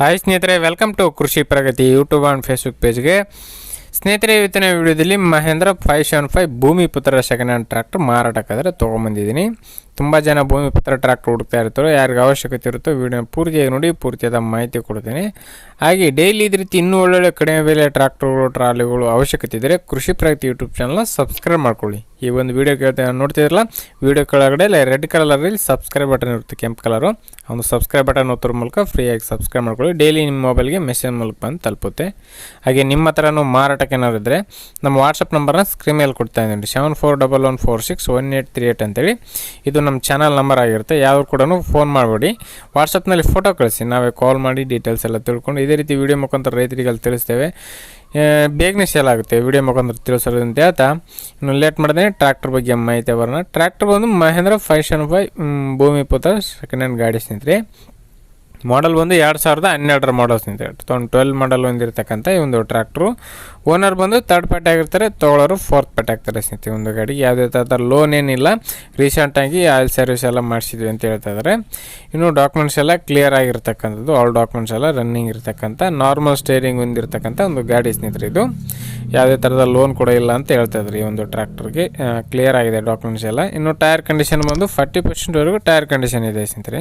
Hi ಸ್ನೇಹಿತರೆ welcome to Krishi Pragati YouTube and Facebook ಪೇಜ್ಗೆ ಸ್ನೇಹಿತರೆ, ಇವತ್ತಿನ ವಿಡಿಯೋದಲ್ಲಿ Mahindra five seven five Bhoomi Putra second hand tractor ಮಾರಾಟಕ್ಕಾದರೆ ತೊಗೊಂಬಂದಿದ್ದೀನಿ. ತುಂಬ ಜನ ಭೂಮಿ ಪುತ್ರ ಟ್ರ್ಯಾಕ್ಟರ್ ಹುಡುಕ್ತಾ ಇರ್ತಾರೋ. ಯಾರಿಗೆ ಅವಶ್ಯಕತೆ ಇರುತ್ತೋ ವಿಡಿಯೋ ಪೂರ್ತಿಯಾಗಿ ನೋಡಿ, ಪೂರ್ತಿಯಾದ ಮಾಹಿತಿ ಕೊಡ್ತೀನಿ. ಹಾಗೆ ಡೈಲಿ ಇದೇ ರೀತಿ ಇನ್ನೂ ಒಳ್ಳೊಳ್ಳೆ ಕಡಿಮೆ ಬೆಲೆ ಟ್ರ್ಯಾಕ್ಟರ್ಗಳು ಟ್ರಾಲಿಗಳು ಅವಶ್ಯಕತೆ ಇದ್ದರೆ ಕೃಷಿ ಪ್ರಗತಿ ಯೂಟ್ಯೂಬ್ ಚಾನಲ್ನ ಸಬ್ಸ್ಕ್ರೈಬ್ ಮಾಡ್ಕೊಳ್ಳಿ. ಈ ಒಂದು ವೀಡಿಯೋ ಕೇಳ್ತಾ ನೋಡ್ತಿದ್ರಲ್ಲ ವೀಡಿಯೋ ಕೆಳಗಡೆ ರೆಡ್ ಕಲರಲ್ಲಿ ಸಬ್ಸ್ಕ್ರೈಬ್ ಬಟನ್ ಇರುತ್ತೆ ಕೆಂಪು ಕಲರು ಒಂದು ಸಬ್ಸ್ಕ್ರೈಬ್ ಬಟನ್ ಓದೋದ್ರ ಮೂಲಕ ಫ್ರೀಯಾಗಿ ಸಬ್ಸ್ಕ್ರೈಬ್ ಮಾಡ್ಕೊಳ್ಳಿ. ಡೈಲಿ ನಿಮ್ಮ ಮೊಬೈಲ್ಗೆ ಮೆಸೇಜ್ ಮೂಲಕ ಬಂದು ತಲುಪುತ್ತೆ. ಹಾಗೆ ನಿಮ್ಮ ಹತ್ರನೂ ಮಾರಾಟಕ್ಕೆ ಏನಾದ್ರು ಇದ್ದರೆ ನಮ್ಮ ವಾಟ್ಸಪ್ ನಂಬರ್ನ ಸ್ಕ್ರೀನ್ ಮೇಲೆ ಕೊಡ್ತಾ ಇದ್ದೀನಿ. Seven four double one four six one eight three eight ಅಂತೇಳಿ. ಇದು ನಮ್ಮ ಚಾನಲ್ ನಂಬರ್ ಆಗಿರುತ್ತೆ. ಯಾವ್ದು ಕೂಡ ಫೋನ್ ಮಾಡಬೇಡಿ. ವಾಟ್ಸಪ್ನಲ್ಲಿ ಫೋಟೋ ಕಳಿಸಿ. ನಾವೇ ಕಾಲ್ ಮಾಡಿ ಡೀಟೇಲ್ಸ್ ಎಲ್ಲ ತಿಳ್ಕೊಂಡು ಇದೇ ರೀತಿ ವಿಡಿಯೋ ಮುಖಾಂತರ ರೈತರಿಗೆ ಅಲ್ಲಿ ತಿಳಿಸ್ತೇವೆ. ಬೇಗನೆ ಸೇಲ್ ಆಗುತ್ತೆ. ವಿಡಿಯೋ ಮುಖಾಂತರ ತಿಳಿಸೋದು ಅಂತ ಹೇಳ್ತಾ ಇನ್ನು ಲೇಟ್ ಮಾಡಿದ್ರೆ ಟ್ರ್ಯಾಕ್ಟರ್ ಬಗ್ಗೆ ಮಾಹಿತಿ ಬರೋಣ. ಟ್ರ್ಯಾಕ್ಟರ್ ಬಂದು Mahendra five seven five Bhoomi Putra second hand ಗಾಡಿ ಸ್ನೇಹಿತರೆ. ಮಾಡಲ್ ಬಂದು ಎರಡು ಸಾವಿರದ ಹನ್ನೆರಡರ ಮಾಡಲ್ಸ್ ಹೇಳಿ ತೊಗೊಂಡು ಟ್ವೆಲ್ ಮಾಡಲ್ ಒಂದಿರತಕ್ಕಂಥ ಈ ಒಂದು ಟ್ರ್ಯಾಕ್ಟ್ರು ಓನರ್ ಬಂದು ತರ್ಡ್ ಪಾರ್ಟಿ ಆಗಿರ್ತಾರೆ ತೊಗೊಳೋರು ಫೋರ್ತ್ ಪಾರ್ಟಿ ಆಗ್ತಾರೆ ಸ್ನೇಹಿತರೆ ಒಂದು ಗಾಡಿ. ಯಾವುದೇ ಥರದ ಲೋನ್ ಏನಿಲ್ಲ. ರೀಸೆಂಟಾಗಿ ಆಯಿಲ್ ಸರ್ವಿಸ್ ಎಲ್ಲ ಮಾಡಿಸಿದ್ವಿ ಅಂತ ಹೇಳ್ತಾ ಇದ್ದಾರೆ. ಇನ್ನು ಡಾಕ್ಯುಮೆಂಟ್ಸ್ ಎಲ್ಲ ಕ್ಲಿಯರ್ ಆಗಿರ್ತಕ್ಕಂಥದ್ದು ಆಲ್ ಡಾಕ್ಯುಮೆಂಟ್ಸ್ ಎಲ್ಲ ರನ್ನಿಂಗ್ ಇರ್ತಕ್ಕಂಥ ನಾರ್ಮಲ್ ಸ್ಟೇರಿಂಗ್ ಹೊಂದಿರತಕ್ಕಂಥ ಒಂದು ಗಾಡಿ ಸ್ನೇಹಿತರೆ ಇದು. ಯಾವುದೇ ಥರದ ಲೋನ್ ಕೂಡ ಇಲ್ಲ ಅಂತ ಹೇಳ್ತಾ ಇದ್ರಿ ಈ ಒಂದು ಟ್ರ್ಯಾಕ್ಟರ್ಗೆ ಕ್ಲಿಯರ್ ಆಗಿದೆ ಡಾಕ್ಯುಮೆಂಟ್ಸ್ ಎಲ್ಲ. ಇನ್ನು ಟೈರ್ ಕಂಡೀಷನ್ ಬಂದು ಫಾರ್ಟಿ ಪರ್ಸೆಂಟ್ವರೆಗೂ ಟೈರ್ ಕಂಡೀಷನ್ ಇದೆ ಸ್ನೇಹಿತರೆ.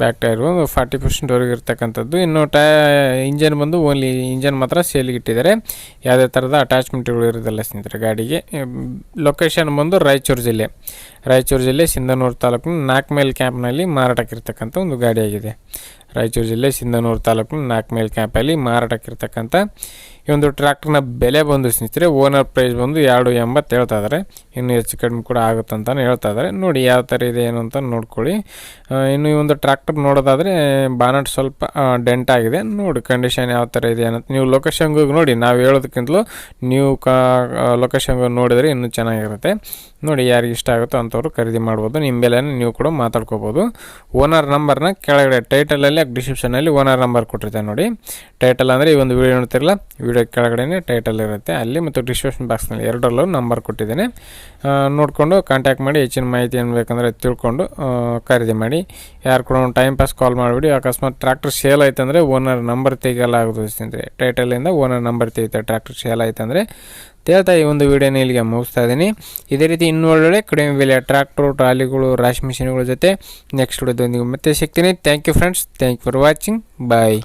ಬ್ಯಾಕ್ ಟೈರ್ ಒಂದು ಫಾರ್ಟಿ ಪರ್ಸೆಂಟ್ವರೆಗೂ ಇರ್ತಕ್ಕಂಥದ್ದು. ಇನ್ನು ಟೈ ಇಂಜನ್ ಬಂದು ಓನ್ಲಿ ಇಂಜನ್ ಮಾತ್ರ ಸೇಲಿಗೆ ಇಟ್ಟಿದ್ದಾರೆ. ಯಾವುದೇ ಥರದ ಅಟ್ಯಾಚ್ಮೆಂಟ್ಗಳು ಇರೋದಿಲ್ಲ ಸ್ನೇಹಿತರೆ ಗಾಡಿಗೆ. ಲೊಕೇಶನ್ ಬಂದು ರಾಯಚೂರು ಜಿಲ್ಲೆ. ರಾಯಚೂರು ಜಿಲ್ಲೆ ಸಿಂಧನೂರು ತಾಲೂಕಿನ ನಾಲ್ಕಮೇಲ್ ಕ್ಯಾಂಪ್ನಲ್ಲಿ ಮಾರಾಟಕ್ಕಿರ್ತಕ್ಕಂಥ ಒಂದು ಗಾಡಿಯಾಗಿದೆ ರಾಯಚೂರು ಜಿಲ್ಲೆ ಸಿಂಧನೂರು ತಾಲೂಕಿನ ನಾಲ್ಕಮೇಲ್ ಕ್ಯಾಂಪಲ್ಲಿ ಮಾರಾಟಕ್ಕಿರ್ತಕ್ಕಂಥ ಈ ಒಂದು ಟ್ರ್ಯಾಕ್ಟರ್ನ ಬೆಲೆ ಬಂದು ಸ್ನೇಹಿತರೆ ಓನರ್ ಪ್ರೈಸ್ ಬಂದು ಎರಡು ಎಂಬತ್ತು ಹೇಳ್ತಾ ಇದ್ದಾರೆ ಇನ್ನೂ ಹೆಚ್ಚು ಕಡಿಮೆ ಕೂಡ ಆಗುತ್ತೆ ಅಂತಲೇ ಹೇಳ್ತಾ ಇದ್ದಾರೆ ನೋಡಿ ಯಾವ ಥರ ಇದೆ, ಏನು ಅಂತ ನೋಡ್ಕೊಳ್ಳಿ. ಇನ್ನು ಈ ಒಂದು ಟ್ರ್ಯಾಕ್ಟರ್ ನೋಡೋದಾದರೆ ಬಾನಟ್ ಸ್ವಲ್ಪ ಡೆಂಟ್ ಆಗಿದೆ. ನೋಡಿ ಕಂಡೀಷನ್ ಯಾವ ಥರ ಇದೆ ಅನ್ನೋದು. ನೀವು ಲೊಕೇಶನ್ಗೆ ನೋಡಿ, ನಾವು ಹೇಳೋದಕ್ಕಿಂತಲೂ ನೀವು ಕಾ ಲೊಕೇಶನ್ಗೆ ನೋಡಿದರೆ ಇನ್ನೂ ಚೆನ್ನಾಗಿರುತ್ತೆ. ನೋಡಿ ಯಾರಿಗೆ ಇಷ್ಟ ಆಗುತ್ತೋ ಅಂಥವ್ರು ಖರೀದಿ ಮಾಡ್ಬೋದು. ನಿಮ್ಮ ಬೆಲೆಯನ್ನು ನೀವು ಕೂಡ ಮಾತಾಡ್ಕೋಬೋದು. ಓನರ್ ನಂಬರ್ನ ಕೆಳಗಡೆ ಟೈಟಲಲ್ಲಿ ಡಿಸ್ಕ್ರಿಪ್ಷನಲ್ಲಿ ಓನರ್ ನಂಬರ್ ಕೊಟ್ಟಿರ್ತೇನೆ ನೋಡಿ. ಟೈಟಲ್ ಅಂದರೆ ಈ ಒಂದು ವಿಡಿಯೋ ನೋಡ್ತಿರಲ್ಲ ವಿಡಿಯೋ ಕೆಳಗಡೆ ಟೈಟಲ್ ಇರುತ್ತೆ. ಅಲ್ಲಿ ಮತ್ತು ಡಿಸ್ಕ್ರಿಪ್ಷನ್ ಬಾಕ್ಸ್ನಲ್ಲಿ ಎರಡರಲ್ಲೂ ನಂಬರ್ ಕೊಟ್ಟಿದ್ದೇನೆ. ನೋಡಿಕೊಂಡು ಕಾಂಟ್ಯಾಕ್ಟ್ ಮಾಡಿ, ಹೆಚ್ಚಿನ ಮಾಹಿತಿ ಏನು ಬೇಕಂದರೆ ತಿಳ್ಕೊಂಡು ಖರೀದಿ ಮಾಡಿ. ಯಾರು ಕೂಡ ಟೈಮ್ ಪಾಸ್ ಕಾಲ್ ಮಾಡಿಬಿಡಿ. ಅಕಸ್ಮಾತ್ ಟ್ರ್ಯಾಕ್ಟರ್ ಸೇಲ್ ಆಯ್ತಂದರೆ ಓನರ್ ನಂಬರ್ ತೆಗಿಯಲಾಗೋದು ಸ್ನೇಹಿತರೆ. ಟೈಟಲಿಂದ ಓನರ್ ನಂಬರ್ ತೆಗಿತಾರೆ ಟ್ರ್ಯಾಕ್ಟರ್ ಸೇಲ್ ಆಯ್ತಂದರೆ. ಹೇಳ್ತಾ ಈ ಒಂದು ವಿಡಿಯೋನ ಇಲ್ಲಿಗೆ ಮುಗಿಸ್ತಾ ಇದ್ದೀನಿ. ಇದೇ ರೀತಿ ಇನ್ನೂ ಒಳ್ಳೊಳ್ಳೆ ಕಡಿಮೆ ಬೆಲೆ ಟ್ರ್ಯಾಕ್ಟ್ರು ಟ್ರಾಲಿಗಳು ರಾಶಿ ಮಿಷಿನ್ಗಳ ಜೊತೆ ನೆಕ್ಸ್ಟ್ ವಿಡಿಯೋದೊಂದಿಗೆ ಮತ್ತೆ ಸಿಗ್ತೀನಿ. Thank you friends thank you for watching bye